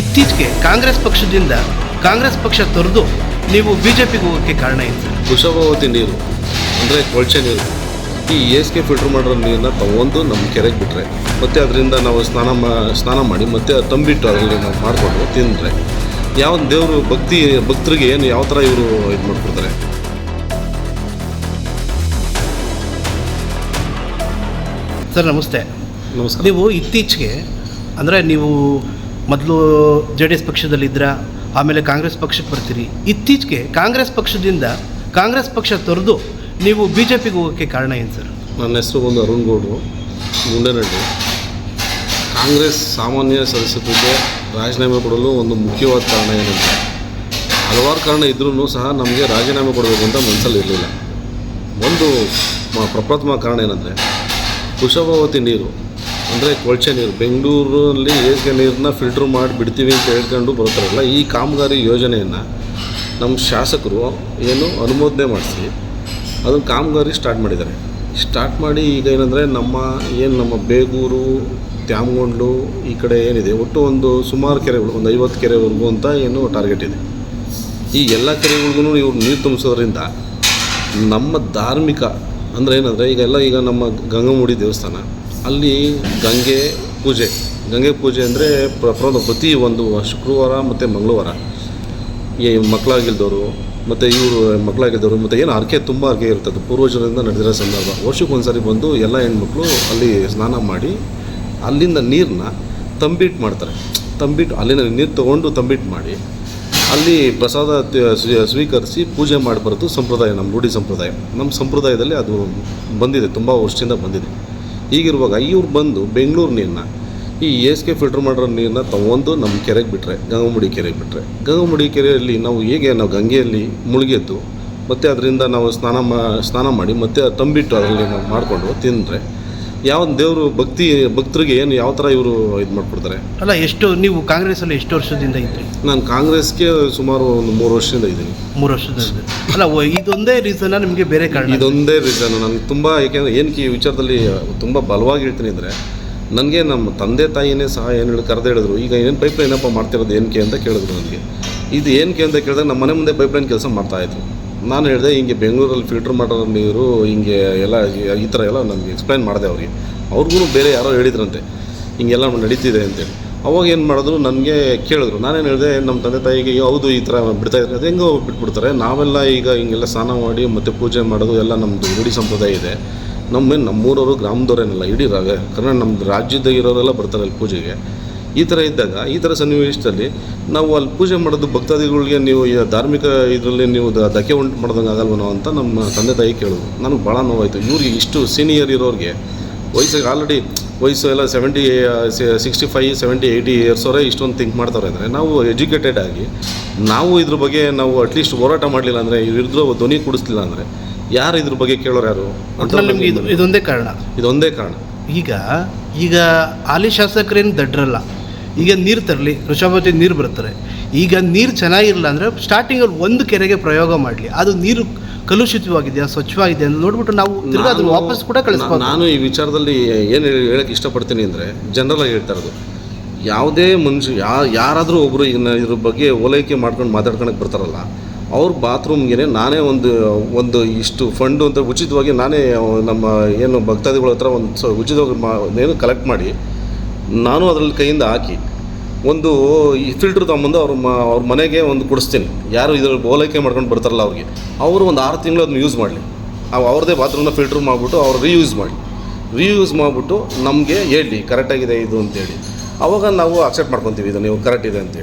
ಇತ್ತೀಚೆಗೆ ಕಾಂಗ್ರೆಸ್ ಪಕ್ಷದಿಂದ ಕಾಂಗ್ರೆಸ್ ಪಕ್ಷ ತೊರೆದು ನೀವು ಬಿಜೆಪಿಗೆ ಹೋಗೋಕ್ಕೆ ಕಾರಣ ಏನು ಸರ್? ಕುಶಭಾವತಿ ನೀರು ಅಂದರೆ ಕೊಳಚೆ ನೀರು. ಈ ಏಸ್ಗೆ ಫಿಲ್ಟರ್ ಮಾಡಿರೋ ನೀರನ್ನ ತಗೊಂಡು ನಮ್ಮ ಕೆರೆಗೆ ಬಿಟ್ಟರೆ ಮತ್ತು ಅದರಿಂದ ನಾವು ಸ್ನಾನ ಮಾ ಸ್ನಾನ ಮಾಡಿ ಮತ್ತೆ ತಂಬಿಟ್ಟು ಅದರಲ್ಲಿ ನಾವು ಮಾಡಿಕೊಂಡು ತಿಂದರೆ ಯಾವ ದೇವರು ಭಕ್ತಿ ಭಕ್ತರಿಗೆ ಏನು ಯಾವ ಥರ ಇವರು ಇದು ಮಾಡ್ಕೊಡ್ತಾರೆ? ಸರ್ ನಮಸ್ತೆ. ನಮಸ್ಕಾರ. ನೀವು ಇತ್ತೀಚೆಗೆ ಅಂದರೆ ನೀವು ಮೊದಲು ಜೆ ಡಿ ಎಸ್ ಪಕ್ಷದಲ್ಲಿದ್ದರ, ಆಮೇಲೆ ಕಾಂಗ್ರೆಸ್ ಪಕ್ಷಕ್ಕೆ ಬರ್ತೀರಿ. ಇತ್ತೀಚೆಗೆ ಕಾಂಗ್ರೆಸ್ ಪಕ್ಷದಿಂದ ಕಾಂಗ್ರೆಸ್ ಪಕ್ಷ ತೊರೆದು ನೀವು ಬಿ ಜೆ ಪಿಗೆ ಹೋಗೋಕ್ಕೆ ಕಾರಣ ಏನು ಸರ್? ನನ್ನ ಹೆಸರು ಬಂದು ಅರುಣ್ ಗೌಡ್ರು ಮುಂಡೇನಹಳ್ಳಿ ಕಾಂಗ್ರೆಸ್ ಸಾಮಾನ್ಯ ಸದಸ್ಯತ್ವಕ್ಕೆ ರಾಜೀನಾಮೆ ಕೊಡಲು ಒಂದು ಮುಖ್ಯವಾದ ಕಾರಣ ಏನಂದರೆ ಹಲವಾರು ಕಾರಣ ಇದ್ರೂ ಸಹ ನಮಗೆ ರಾಜೀನಾಮೆ ಕೊಡಬೇಕು ಅಂತ ಮನಸ್ಸಲ್ಲಿ ಇರಲಿಲ್ಲ. ಒಂದು ಪ್ರಪ್ರಥಮ ಕಾರಣ ಏನಂದರೆ, ಕುಶಭಾವತಿ ನೀರು. ಅಂದರೆ ಕೊಳಚೆ ನೀರು, ಬೆಂಗಳೂರಲ್ಲಿ ಏಜ್ಗೆ ನೀರನ್ನ ಫಿಲ್ಟ್ರ್ ಮಾಡಿ ಬಿಡ್ತೀವಿ ಅಂತ ಹೇಳ್ಕೊಂಡು ಬರ್ತಾರಲ್ಲ ಈ ಕಾಮಗಾರಿ ಯೋಜನೆಯನ್ನು ನಮ್ಮ ಶಾಸಕರು ಏನು ಅನುಮೋದನೆ ಮಾಡಿಸಿ, ಅದನ್ನು ಕಾಮಗಾರಿ ಸ್ಟಾರ್ಟ್ ಮಾಡಿದ್ದಾರೆ. ಸ್ಟಾರ್ಟ್ ಮಾಡಿ ಈಗ ಏನಂದರೆ ನಮ್ಮ ಏನು ನಮ್ಮ ಬೇಗೂರು, ತ್ಯಾಮಗೊಂಡ್ಲು ಈ ಕಡೆ ಏನಿದೆ, ಒಟ್ಟು ಒಂದು ಸುಮಾರು ಕೆರೆಗಳು, ಒಂದು ಐವತ್ತು ಕೆರೆವರೆಗೂ ಅಂತ ಏನು ಟಾರ್ಗೆಟ್ ಇದೆ. ಈ ಎಲ್ಲ ಕೆರೆಗಳಿಗೂ ಇವ್ರು ನೀರು ತುಂಬಿಸೋದ್ರಿಂದ ನಮ್ಮ ಧಾರ್ಮಿಕ ಅಂದರೆ ಏನಂದರೆ ಈಗ ಎಲ್ಲ ಈಗ ನಮ್ಮ ಗಂಗಮೂಡಿ ದೇವಸ್ಥಾನ ಅಲ್ಲಿ ಗಂಗೆ ಪೂಜೆ. ಗಂಗೆ ಪೂಜೆ ಅಂದರೆ ಪ್ರಪ್ರದ ಪ್ರತಿ ಒಂದು ಶುಕ್ರವಾರ ಮತ್ತು ಮಂಗಳವಾರ. ಈ ಮಕ್ಕಳಾಗಿಲ್ದವರು, ಮತ್ತು ಇವರು ಮಕ್ಕಳಾಗಿದ್ದವರು ಮತ್ತು ಏನು ಹರಕೆ ತುಂಬ ಹರಕೆ ಇರ್ತದೆ ಪೂರ್ವಜರಿಂದ ನಡೆದಿರೋ ಸಂದರ್ಭ. ವರ್ಷಕ್ಕೆ ಒಂದು ಸಾರಿ ಬಂದು ಎಲ್ಲ ಹೆಣ್ಮಕ್ಳು ಅಲ್ಲಿ ಸ್ನಾನ ಮಾಡಿ, ಅಲ್ಲಿಂದ ನೀರನ್ನ ತಂಬಿಟ್ಟು ಮಾಡ್ತಾರೆ. ತಂಬಿಟ್ಟು ಅಲ್ಲಿನ ನೀರು ತೊಗೊಂಡು ತಂಬಿಟ್ಟು ಮಾಡಿ, ಅಲ್ಲಿ ಪ್ರಸಾದ ಸ್ವೀಕರಿಸಿ ಪೂಜೆ ಮಾಡಿ ಬರೋದು ಸಂಪ್ರದಾಯ, ನಮ್ಮ ರೂಢಿ ಸಂಪ್ರದಾಯ. ನಮ್ಮ ಸಂಪ್ರದಾಯದಲ್ಲಿ ಅದು ಬಂದಿದೆ, ತುಂಬ ವರ್ಷದಿಂದ ಬಂದಿದೆ. ಹೀಗಿರುವಾಗ ಇವ್ರು ಬಂದು ಬೆಂಗಳೂರು ನೀರನ್ನ ಈ ಏಸ್ಗೆ ಫಿಲ್ಟರ್ ಮಾಡಿರೋ ನೀರನ್ನ ತಗೊಂಡು ನಮ್ಮ ಕೆರೆಗೆ ಬಿಟ್ಟರೆ ಗಂಗಮುಡಿ ಕೆರೆಗೆ ಬಿಟ್ಟರೆ ಗಂಗಮುಡಿ ಕೆರೆಯಲ್ಲಿ ನಾವು ಹೇಗೆ, ನಾವು ಗಂಗೆಯಲ್ಲಿ ಮುಳುಗೆದ್ದು, ಮತ್ತು ಅದರಿಂದ ನಾವು ಸ್ನಾನ ಮಾ, ಸ್ನಾನ ಮಾಡಿ ಮತ್ತೆ ತಂಬಿಟ್ಟು ಅದರಲ್ಲಿ ನಾವು ಮಾಡಿಕೊಂಡು ತಿಂದರೆ ಯಾವ ದೇವರು ಭಕ್ತಿ ಭಕ್ತರಿಗೆ ಏನು ಯಾವ ಥರ ಇವರು ಇದು ಮಾಡಿಕೊಡ್ತಾರೆ? ಅಲ್ಲ ಎಷ್ಟು ನೀವು ಕಾಂಗ್ರೆಸ್ಸಲ್ಲಿ ಎಷ್ಟು ವರ್ಷದಿಂದ ಇದ್ದೀರಿ? ನಾನು ಕಾಂಗ್ರೆಸ್ಗೆ ಸುಮಾರು ಒಂದು ಮೂರು ವರ್ಷದಿಂದ ಇದ್ದೀನಿ. ಮೂರು ವರ್ಷದಿಂದ. ಅಲ್ಲ ಓ- ಇದೊಂದೇ ರೀಸನ್ನ ನಿಮಗೆ ಬೇರೆ ಕಾರಣ? ಇದೊಂದೇ ರೀಸನ್ ನಾನು ತುಂಬ ಏಕೆಂದರೆ ಏನಕ್ಕೆ ಈ ವಿಚಾರದಲ್ಲಿ ತುಂಬ ಬಲವಾಗಿ ಹೇಳ್ತೀನಿ ಅಂದರೆ ನನಗೆ ನಮ್ಮ ತಂದೆ ತಾಯಿನೇ ಸಹ ಏನು ಹೇಳಿ ಕರೆದು ಹೇಳಿದ್ರು ಈಗ ಏನು ಪೈಪ್ ಏನಪ್ಪ ಮಾಡ್ತಿರೋದು ಏನಕ್ಕೆ ಅಂತ ಕೇಳಿದ್ರು ನನಗೆ. ಇದು ಏನಕ್ಕೆ ಅಂತ ಕೇಳಿದಾಗ ನಮ್ಮ ಮನೆ ಮುಂದೆ ಪೈಪ್ಲೈನ್ ಕೆಲಸ ಮಾಡ್ತಾಯಿದ್ರು ನಾನು ಹೇಳಿದೆ ಹಿಂಗೆ ಬೆಂಗಳೂರಲ್ಲಿ ಫಿಲ್ಟರ್ ಮಾಡೋ ನೀರು ಹಿಂಗೆ ಎಲ್ಲ ಈ- ಥರ ಎಲ್ಲ ನನಗೆ ಎಕ್ಸ್ಪ್ಲೈನ್ ಮಾಡಿದೆ ಅವ್ರಿಗೆ. ಅವ್ರಿಗೂ ಬೇರೆ ಯಾರೋ ಹೇಳಿದ್ರಂತೆ ಹಿಂಗೆಲ್ಲ ನಡೀತಿದೆ ಅಂತೇಳಿ. ಅವಾಗ ಏನು ಮಾಡಿದ್ರು ನನಗೆ ಕೇಳಿದ್ರು. ನಾನೇನು ಹೇಳಿದೆ ನಮ್ಮ ತಂದೆ ತಾಯಿಗೆ "ಅಯ್ಯೋ, ಹೌದು ಈ ಥರ ಬಿಡ್ತಾ ಇದ್ದಾರೆ. ಅದು ಹೆಂಗೋ ಬಿಟ್ಬಿಡ್ತಾರೆ. ನಾವೆಲ್ಲ ಈಗ ಹಿಂಗೆಲ್ಲ ಸ್ನಾನ ಮಾಡಿ ಮತ್ತು ಪೂಜೆ ಮಾಡೋದು ಎಲ್ಲ ನಮ್ಮದು ರೂಢಿ ಸಂಪ್ರದಾಯ ಇದೆ. ನಮ್ಮ ನಮ್ಮೂರವರು ಗ್ರಾಮದವರೇನಲ್ಲ ಇಡೀ ರಾಗ ಕರ್ನಾಟಕ ನಮ್ಮ ರಾಜ್ಯದಾಗ ಇರೋರೆಲ್ಲ ಬರ್ತಾರೆ ಅಲ್ಲಿ ಪೂಜೆಗೆ. ಈ ಥರ ಇದ್ದಾಗ ಈ ಥರ ಸನ್ನಿವೇಶದಲ್ಲಿ ನಾವು ಅಲ್ಲಿ ಪೂಜೆ ಮಾಡೋದು ಭಕ್ತಾದಿಗಳಿಗೆ ನೀವು ಈ ಧಾರ್ಮಿಕ ಇದರಲ್ಲಿ ನೀವು ಧಕ್ಕೆ ಉಂಟು ಮಾಡ್ದಂಗೆ ಆಗಲ್ವನೋ ಅಂತ ನಮ್ಮ ತಂದೆ ತಾಯಿ ಕೇಳೋದು. ನನಗೆ ಭಾಳ ನೋವಾಯಿತು. ಇವ್ರಿಗೆ ಇಷ್ಟು ಸೀನಿಯರ್ ಇರೋರಿಗೆ ವಯಸ್ಸಿಗೆ ಆಲ್ರೆಡಿ ವಯಸ್ಸು ಎಲ್ಲ seventy sixty five seventy eighty years ಅವರೇ ಇಷ್ಟೊಂದು ಥಿಂಕ್ ಮಾಡ್ತಾರೆ ಅಂದರೆ ನಾವು ಎಜುಕೇಟೆಡ್ ಆಗಿ ನಾವು ಇದ್ರ ಬಗ್ಗೆ ನಾವು ಅಟ್ಲೀಸ್ಟ್ ಹೋರಾಟ ಮಾಡಲಿಲ್ಲ ಅಂದರೆ ಇದ್ರ ಧ್ವನಿ ಕುಡಿಸ್ಲಿಲ್ಲ ಅಂದರೆ ಯಾರು ಇದ್ರ ಬಗ್ಗೆ ಕೇಳೋರು ಯಾರು ನಿಮಗೆ ಇದು ಇದೊಂದೇ ಕಾರಣ. ಇದೊಂದೇ ಕಾರಣ. ಈಗ ಈಗ ಹಾಲಿ ಶಾಸಕರೇನು ದಡ್ರಲ್ಲ. ಈಗ ನೀರು ತರಲಿ ವೃಷಭಾವತಿ ನೀರು ಬರ್ತಾರೆ. ಈಗ ನೀರು ಚೆನ್ನಾಗಿರಲ್ಲ ಅಂದರೆ ಸ್ಟಾರ್ಟಿಂಗಲ್ಲಿ ಒಂದು ಕೆರೆಗೆ ಪ್ರಯೋಗ ಮಾಡಲಿ. ಅದು ನೀರು ಕಲುಷಿತವಾಗಿದೆಯಾ ಸ್ವಚ್ಛವಾಗಿದೆ ಅಂತ ನೋಡ್ಬಿಟ್ಟು ನಾವು ತಿರ್ಗಾ ಅದನ್ನು ನಾನು- ವಾಪಸ್ ಕೂಡ ಕಳಿಸ್ಬೋದು ನಾನು ಈ ವಿಚಾರದಲ್ಲಿ ಏನು ಹೇಳಕ್ಕೆ ಇಷ್ಟಪಡ್ತೀನಿ ಅಂದರೆ ಜನರಲ್ ಹೇಳ್ತಾ ಇರೋದು ಯಾವುದೇ ಮನುಷ್ಯ ಯಾ ಯಾರಾದರೂ ಒಬ್ಬರು ಇನ್ನು ಇದ್ರ ಬಗ್ಗೆ ಓಲೈಕೆ ಮಾಡ್ಕೊಂಡು ಮಾತಾಡ್ಕೊಳಕ್ಕೆ ಬರ್ತಾರಲ್ಲ ಅವ್ರ ಬಾತ್ರೂಮ್ಗೆ ನಾನೇ ಒಂದು ಒಂದು ಇಷ್ಟು ಫಂಡು ಅಂತ ಉಚಿತವಾಗಿ ನಾನೇ ನಮ್ಮ ಏನು ಭಕ್ತಾದಿಗಳ ಹತ್ರ ಒಂದು ಸ ಉಚಿತವಾಗಿ ಮಾ ಏನು ಕಲೆಕ್ಟ್ ಮಾಡಿ ನಾನು ಅದರಲ್ಲಿ ಕೈಯಿಂದ ಹಾಕಿ ಒಂದು ಈ ಫಿಲ್ಟ್ರ್ ತೊಗೊಂಬಂದು ಅವ್ರ ಮ, ಅವ್ರ ಮನೆಗೆ ಒಂದು ಕೊಡಿಸ್ತೀನಿ. ಯಾರು ಇದ್ರಲ್ಲಿ ಓಲೈಕೆ ಮಾಡ್ಕೊಂಡು ಬರ್ತಾರಲ್ಲ ಅವ್ರಿಗೆ. ಅವರು ಒಂದು ಆರು ತಿಂಗಳು ಅದನ್ನ ಯೂಸ್ ಮಾಡಲಿ. ಅವು ಅವ್ರದ್ದೇ ಬಾತ್ರೂಮ್ನ ಫಿಲ್ಟ್ರ್ ಮಾಡಿಬಿಟ್ಟು ಅವ್ರು ರೀಯೂಸ್ ಮಾಡಿ ರೀಯೂಸ್ ಮಾಡಿಬಿಟ್ಟು ನಮಗೆ ಹೇಳಿ ಕರೆಕ್ಟಾಗಿದೆ ಇದು ಅಂತೇಳಿ. ಅವಾಗ ನಾವು ಅಕ್ಸೆಪ್ಟ್ ಮಾಡ್ಕೊತೀವಿ, ಇದು ನೀವು ಕರೆಕ್ಟ್ ಇದೆ ಅಂತೇಳಿ.